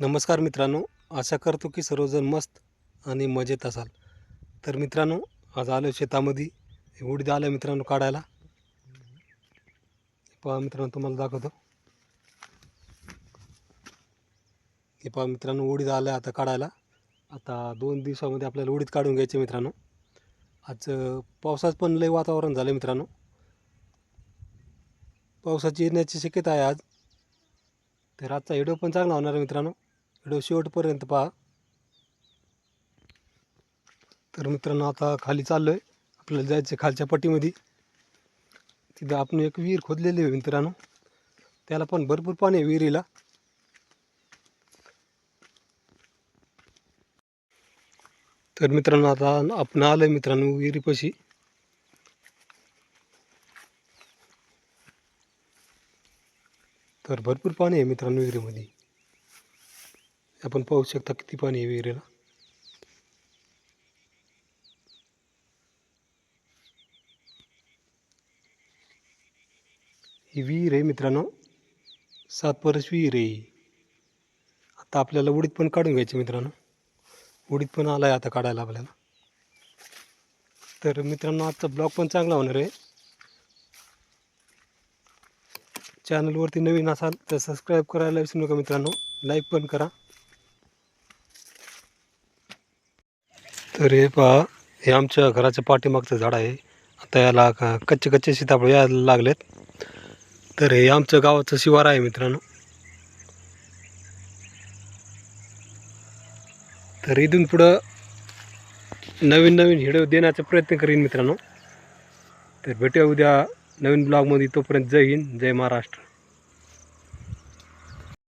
नमस्कार मित्रांनो आशा करतो की सर्वजण मस्त आणि मजेत असाल. तर मित्रांनो आज आलो शेतामध्ये. उडीद आलं मित्रांनो काढायला. पहा मित्रांनो तुम्हाला दाखवतो. हे पहा मित्रांनो उडीद आलं आता काढायला. आता दोन दिवसामध्ये आपल्याला उडीद काढून घ्यायचे मित्रांनो. आज अं, पावसाचं पण लय वातावरण झालं मित्रांनो. पावसाची येण्याची शक्यता आहे आज. तर आजचा व्हिडिओ पण चांगला होणार आहे मित्रांनो. व्हिडिओ शेवटपर्यंत पहा. तर मित्रांनो आता खाली चाललो आहे आपल्याला जायचं आहे खालच्या पट्टीमध्ये. तिथं आपण एक विहीर खोदलेली आहे मित्रांनो. त्याला पण भरपूर पाणी आहे विहिरीला. तर मित्रांनो आता आपण आलं आहे मित्रांनो विहिरीपाशी. तर भरपूर पाणी आहे मित्रांनो विहिरीमध्ये. आपण पाहू शकता किती पाणी आहे विहिरीला. ही विहीर आहे मित्रांनो. सात परस विहीर आहे ही. आता आपल्याला उडीत पण काढून घ्यायचे मित्रांनो. उडीत पण आला आहे आता काढायला आपल्याला. तर मित्रांनो आजचा ब्लॉग पण चांगला होणार आहे. चॅनलवरती नवीन असाल तर सबस्क्राईब करायला विसरू नका मित्रांनो. लाईक पण करा. तर हे पहा हे आमच्या घराच्या पाठीमागचं झाड आहे. आता याला का कच्चे कच्चे सीताफळ यायला लागलेत. तर हे आमचं गावाचं शिवार आहे मित्रांनो. तर इथून पुढं नवीन नवीन व्हिडिओ देण्याचा प्रयत्न करीन मित्रांनो. तर भेटूया उद्या नवीन ब्लॉगमध्ये. तोपर्यंत जय हिंद जय महाराष्ट्र.